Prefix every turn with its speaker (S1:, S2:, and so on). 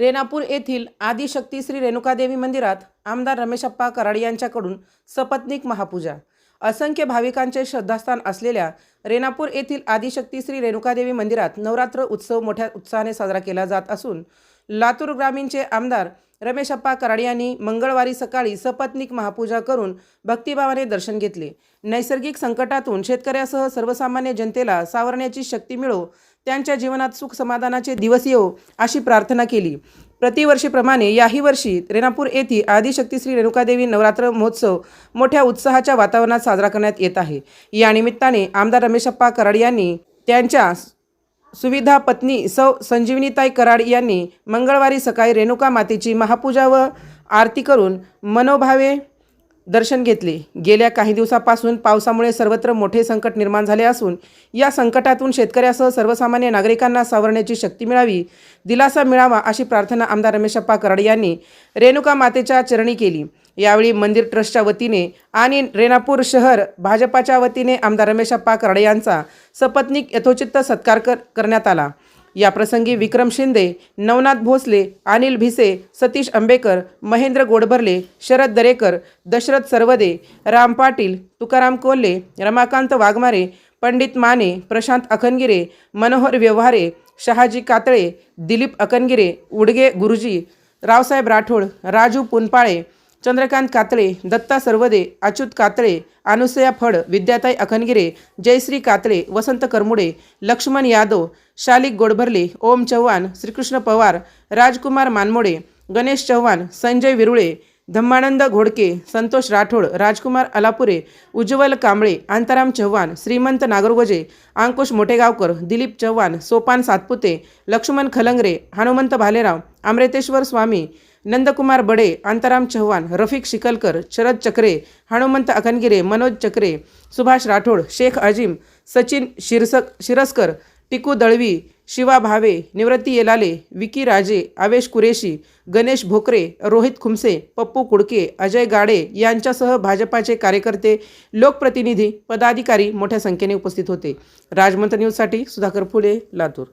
S1: रेणापूर येथील आदिशक्ती श्री रेणुकादेवी मंदिरात आमदार रमेशप्पा कराड यांच्याकडून सपत्नीक महापूजा. असंख्य भाविकांचे श्रद्धास्थान असलेल्या रेणापूर येथील आदिशक्ती श्री रेणुकादेवी मंदिरात नवरात्र उत्सव मोठ्या उत्साहाने साजरा केला जात असून लातूर ग्रामीणचे आमदार रमेशप्पा कराड यांनी मंगळवारी सकाळी सपत्नीक महापूजा करून भक्तिभावाने दर्शन घेतले. नैसर्गिक संकटातून शेतकऱ्यासह सर्वसामान्य जनतेला सावरण्याची शक्ती मिळो त्यांच्या जीवनात सुख समाधानाचे दिवस येवो अशी प्रार्थना केली. प्रतिवर्षीप्रमाणे याही वर्षी रेणापूर येथे आदिशक्ती श्री रेणुकादेवी नवरात्र महोत्सव मोठ्या उत्साहाच्या वातावरणात साजरा करण्यात येत आहे. या निमित्ताने आमदार रमेशप्पा कराड यांनी त्यांच्या सुविधा पत्नी सौ संजीवनीताई कराड यांनी मंगळवारी सकाळी रेणुका मातेची महापूजा व आरती करून मनोभावे दर्शन घेतले. गेल्या काही दिवसापासून पावसामुळे सर्वत्र मोठे संकट निर्माण झाले असून या संकटातून शेतकऱ्यासह सर्वसामान्य नागरिकांना सावरण्याची शक्ती मिळावी दिलासा मिळावा अशी प्रार्थना आमदार रमेशप्पा कराड यांनी रेणुका मातेच्या चरणी केली. यावेळी मंदिर ट्रस्टच्या वतीने आणि रेणापूर शहर भाजपाच्या वतीने आमदार रमेशप्पा कराड यांचा सपत्नीक यथोचित्त सत्कार कर करण्यात आला. या प्रसंगी विक्रम शिंदे नवनाथ भोसले अनिल भिसे सतीश आंबेकर महेंद्र गोडभरले शरद दरेकर दशरथ सरवदे राम पाटील तुकाराम कोल्हे रमाकांत वाघमारे पंडित माने प्रशांत अखनगिरे मनोहर व्यवहारे शहाजी कातळे दिलीप अकनगिरे उडगे गुरुजी रावसाहेब राठोड राजू पुनपाळे चंद्रकांत कातळे दत्ता सर्वदे अच्युत कातळे अनुसया फड विद्याताई अखनगिरे जयश्री कातळे वसंत करमुडे लक्ष्मण यादव शालिक गोडभरले ओम चव्हाण श्रीकृष्ण पवार राजकुमार मानमोडे गणेश चव्हाण संजय विरुळे धम्मानंद घोडके संतोष राठोड राजकुमार अलापुरे उज्ज्वल कांबळे आंताराम चव्हाण श्रीमंत नागरगोजे अंकुश मोठेगावकर दिलीप चव्हाण सोपान सातपुते लक्ष्मण खलंगरे हनुमंत भालेराव अमृतेश्वर स्वामी नंदकुमार बडे अंतराम चव्हाण रफिक शिकलकर शरद चक्रे हनुमंत अखनगिरे मनोज चक्रे सुभाष राठोड शेख अजीम सचिन शिरसक शिरस्कर टिकू दळवी शिवा भावे निवृत्ती येलाले विकी राजे आवेश कुरेशी गणेश भोकरे रोहित खुमसे पप्पू कुडके अजय गाडे यांच्यासह भाजपाचे कार्यकर्ते लोकप्रतिनिधी पदाधिकारी मोठ्या संख्येने उपस्थित होते. राजमंत्र न्यूजसाठी सुधाकर फुले लातूर.